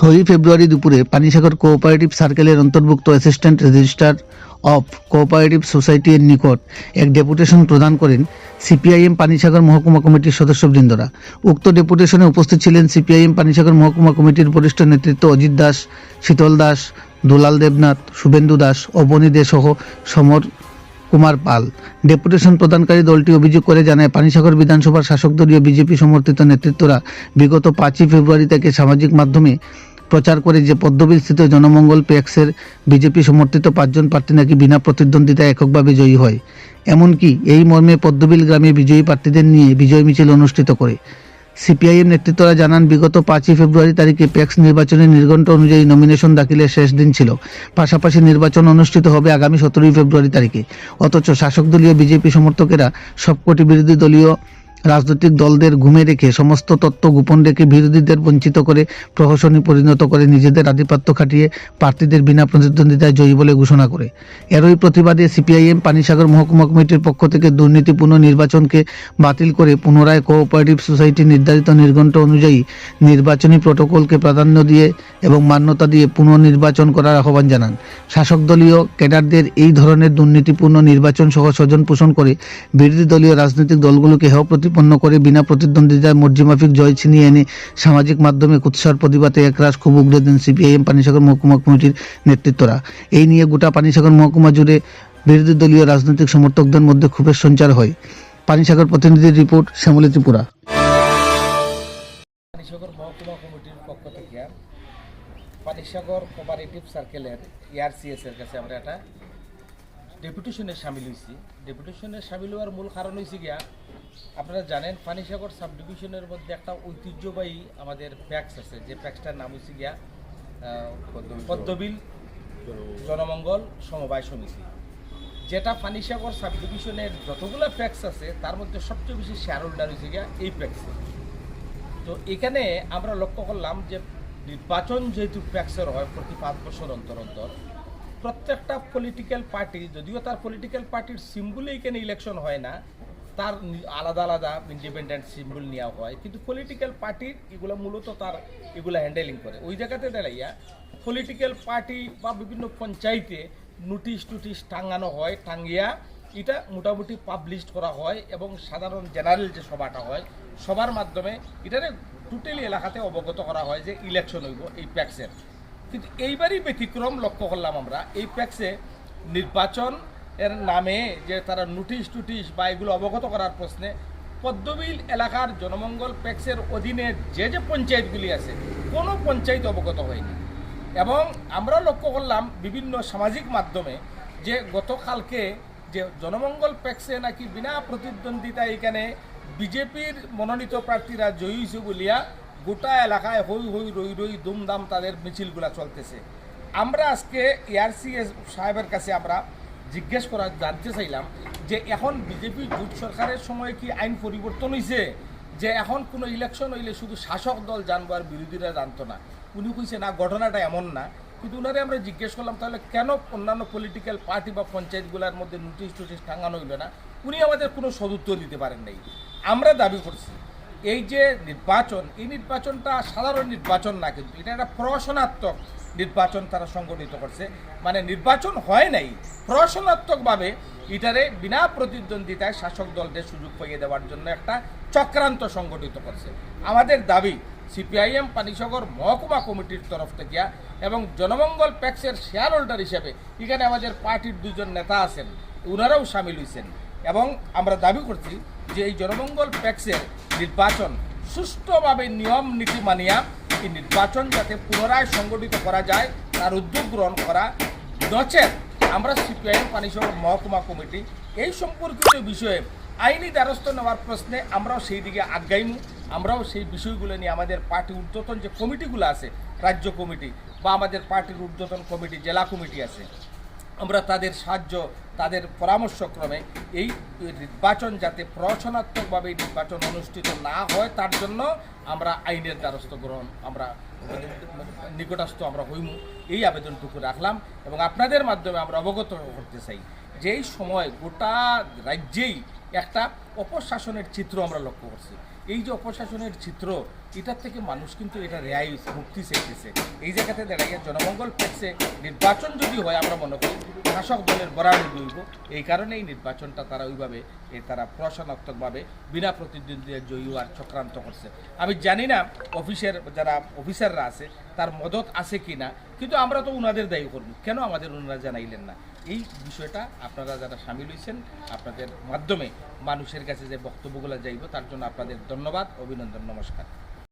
ছয়ই ফেব্রুয়ারি দুপুরে পানিসাগর কোঅপারেটিভ সার্কেলের অন্তর্ভুক্ত অ্যাসিস্ট্যান্ট রেজিস্ট্রার অফ কোঅপারেটিভ সোসাইটির নিকট এক ডেপুটেশন প্রদান করেন সিপিআইএম পানিসাগর মহকুমা কমিটির সদস্যবৃন্দরা। উক্ত ডেপুটেশনে উপস্থিত ছিলেন সিপিআইএম পানিসাগর মহকুমা কমিটির বরিষ্ঠ নেতৃত্ব অজিত দাস, শীতল দাস, দুলাল দেবনাথ, শুভেন্দু দাস, অবনী দে সহ সমর কুমার পাল। ডেপুটেশন প্রদানকারী দলটি অভিযোগ করে জানায়, পানিসাগর বিধানসভার শাসক দলীয় বিজেপি সমর্থিত নেতৃত্বরা বিগত পাঁচই ফেব্রুয়ারি থেকে সামাজিক মাধ্যমে প্রচার করে যে পদ্মবিলস্থিত জনমঙ্গল প্যাক্সের বিজেপি সমর্থিত পাঁচজন প্রার্থী নাকি বিনা প্রতিদ্বন্দ্বিতায় এককভাবে জয়ী হয়। এমনকি এই মর্মে পদ্মবিল গ্রামে বিজয়ী প্রার্থীদের নিয়ে বিজয় মিছিল অনুষ্ঠিত করে। সিপিআইএম নেতৃত্বরা জানান, বিগত পাঁচই ফেব্রুয়ারি তারিখে প্যাক্স নির্বাচনের নির্ঘণ্ট অনুযায়ী নমিনেশন দাখিলের শেষ দিন ছিল। পাশাপাশি নির্বাচন অনুষ্ঠিত হবে আগামী সতেরোই ফেব্রুয়ারি তারিখে। অথচ শাসক দলীয় বিজেপি সমর্থকেরা সবকটি বিরোধী দলীয় রাজনৈতিক দলদের ঘুমে রেখে সমস্ত তত্ত্ব গোপন রেখে বিরোধীদের বঞ্চিত করে প্রহসনে পরিণত করে নিজেদের আধিপত্য খাটিয়ে প্রার্থীদের বিনা প্রতিদ্বন্দ্বিতায় জয়ী বলে ঘোষণা করে। এরই প্রতিবাদে সিপিআইএম, পানিসাগর মহকুমা কমিটির পক্ষ থেকে দুর্নীতিপূর্ণ নির্বাচনকে বাতিল করে পুনরায় কোঅপারেটিভ সোসাইটি নির্ধারিত নির্ঘণ্ট অনুযায়ী নির্বাচনী প্রটোকলকে প্রাধান্য দিয়ে এবং মান্যতা দিয়ে পুনর্নির্বাচন করার আহ্বান জানান। শাসক দলীয় ক্যাডারদের এই ধরনের দুর্নীতিপূর্ণ নির্বাচন সহ স্বজন পোষণ করে বিরোধী দলীয় রাজনৈতিক দলগুলোকে হেয় প্রতিপন্ন করে বিনা প্রতিদ্বন্দ্বিতায় মর্জিমাফিক জয় ছিনিয়ে এনে সামাজিক মাধ্যমে কুৎসার প্রতিবাদে একরাশ খুব উগড়ে দেন সিপিআইএম পানিসাগর মহকুমা কমিটির নেতৃত্বরা। এই নিয়ে গোটা পানিসাগর মহকুমা জুড়ে বিরোধী দলীয় রাজনৈতিক সমর্থকদের মধ্যে ক্ষোভের সঞ্চার হয়। পানিসাগর প্রতিনিধির রিপোর্ট, শ্যামলী ত্রিপুরা। পানিসাগর মহকুমা কমিটির পক্ষ থেকে পানিসাগর কোপারেটিভ সার্কেলের এআরসিএস এর কাছে আমরা একটা ডেপুটেশনে সামিল হয়েছি ডেপুটেশনে সামিল হওয়ার মূল কারণ হয়েছে গিয়া আপনারা জানেন পানিসাগর সাব ডিভিশনের মধ্যে একটা ঐতিহ্যবাহী আমাদের প্যাক্স আছে। যে প্যাক্সটার নাম হয়েছে গিয়া পদ্মবিল জনমঙ্গল। সমবায় সমিতি। যেটা পানিসাগর সাব ডিভিশনের যতগুলো প্যাক্স আছে তার মধ্যে সবচেয়ে বেশি শেয়ার হোল্ডার হয়েছে গিয়া এই প্যাক্সে। তো এখানে আমরা লক্ষ্য করলাম যে নির্বাচন যেহেতু প্যাক্সের হয় প্রতি পাঁচ বছর অন্তর অন্তর প্রত্যেকটা পলিটিক্যাল পার্টি যদিও তার পলিটিক্যাল পার্টির সিম্বলে এখানে ইলেকশন হয় না, তার আলাদা আলাদা ইন্ডিপেন্ডেন্ট সিম্বল নেওয়া হয়, কিন্তু পলিটিক্যাল পার্টির এগুলো মূলত তার এগুলো হ্যান্ডেলিং করে। ওই জায়গাতে দাঁড়াইয়া পলিটিক্যাল পার্টি বা বিভিন্ন পঞ্চায়েতে নোটিশ টুটিশ টাঙানো হয় টাঙ্গিয়া এটা মোটামুটি পাবলিশ করা হয় এবং সাধারণ জেনারেল যে সভাটা হয় সবার মাধ্যমে এটারে টোটালি এলাকাতে অবগত করা হয় যে ইলেকশন হইব এই প্যাক্সের কিন্তু এইবারই ব্যতিক্রম লক্ষ্য করলাম আমরা। এই প্যাক্সে নির্বাচন এর নামে যে তারা নোটিশ টুটিশ বা এগুলো অবগত করার প্রশ্নে পদ্মবিল এলাকার জনমঙ্গল প্যাক্সের অধীনে যে যে পঞ্চায়েতগুলি আছে, কোনো পঞ্চায়েত অবগত হয়নি। এবং আমরা লক্ষ্য করলাম বিভিন্ন সামাজিক মাধ্যমে যে গতকালকে যে জনমঙ্গল প্যাক্সে নাকি বিনা প্রতিদ্বন্দ্বিতা এখানে বিজেপির মনোনীত প্রার্থীরা জয়ী বলিয়া গোটা এলাকায় হই হই রই রই দুমদাম তাদের মিছিলগুলা চলতেছে। আমরা আজকে এআরসিএস সাহেবের কাছে আমরা জিজ্ঞেস করা জানতে চাইলাম যে এখন বিজেপি জোট সরকারের সময় কি আইন পরিবর্তন হয়েছে যে এখন কোনো ইলেকশন হইলে শুধু শাসক দল জানব আর বিরোধীরা জানতো না। উনি কইছে, না, ঘটনাটা এমন না। কিন্তু উনারে আমরা জিজ্ঞেস করলাম, তাহলে কেন অন্যান্য পলিটিক্যাল পার্টি বা পঞ্চায়েতগুলোর মধ্যে নোটিশ টুটিশ টাঙানো হইল না? উনি আমাদের কোনো সদুত্তর দিতে পারেন নাই। আমরা দাবি করছি এই যে নির্বাচন, এই নির্বাচনটা সাধারণ নির্বাচন না কিন্তু এটা একটা প্রশনাত্মক নির্বাচন তারা সংগঠিত করছে। মানে নির্বাচন হয় নাই প্রশনাত্মকভাবে এটারে বিনা প্রতিদ্বন্দ্বিতায় শাসক দলদের সুযোগ পাইয়ে দেওয়ার জন্য একটা চক্রান্ত সংগঠিত করছে। আমাদের দাবি, সিপিআইএম পানিসাগর মহকুমা কমিটির তরফ থেকে এবং জনমঙ্গল প্যাক্সের শেয়ার হোল্ডার হিসেবে এখানে আমাদের পার্টির দুজন নেতা আছেন ওনারাও সামিল হয়েছেন এবং আমরা দাবি করছি যে এই জনমঙ্গল প্যাক্সের নির্বাচন সুষ্ঠুভাবে নিয়ম নীতি মানিয়া এই নির্বাচন যাতে পুনরায় সংগঠিত করা যায়, তার উদ্যোগ গ্রহণ করা। নচেত আমরা সিপিআইএম পানিসাগর মহকুমা কমিটি এই সম্পর্কিত বিষয়ে আইনি দ্বারস্থ নেওয়ার প্রশ্নে আমরাও সেই দিকে আজ্ঞাইমু আমরাও সেই বিষয়গুলো নিয়ে আমাদের পার্টি ঊর্ধ্বতন যে কমিটিগুলো আছে, রাজ্য কমিটি বা আমাদের পার্টির ঊর্ধ্বতন কমিটি, জেলা কমিটি আছে আমরা তাদের সাহায্য, তাদের পরামর্শক্রমে এই নির্বাচন যাতে প্রশনাত্মকভাবে এই নির্বাচন অনুষ্ঠিত না হয়, তার জন্য আমরা আইনের দ্বারস্থ গ্রহণ আমরা নিকটস্থ আমরা হইমু। এই আবেদনটুকু রাখলাম এবং আপনাদের মাধ্যমে আমরা অবগত করতে চাই যে এই সময় গোটা রাজ্যেই একটা অপশাসনের চিত্র আমরা লক্ষ্য করছি। এই যে অপশাসনের চিত্র, এটার থেকে মানুষ কিন্তু এটা রেয়াই মুক্তি চাইতেছে। এই জায়গাতে দাঁড়াইয়া জনমঙ্গল ফেটছে নির্বাচন যদি হয়, আমরা মনে করি শাসক দলের বরাবর জৈব এই কারণে এই নির্বাচনটা তারা ওইভাবে তারা প্রশাসনাত্মকভাবে বিনা প্রতিদ্বন্দ্বিতা জয়ী আর চক্রান্ত করছে। আমি জানি না, অফিসের, যারা অফিসাররা আছে তার মদত আছে কি না কিন্তু আমরা তো ওনাদের দায়ী করব। কেন আমাদের ওনারা জানাইলেন না? এই বিষয়টা আপনারা যারা সামিল হয়েছেন আপনাদের মাধ্যমে মানুষের কাছে যে বক্তব্যগুলো যাইব, তার জন্য আপনাদের ধন্যবাদ, অভিনন্দন, নমস্কার।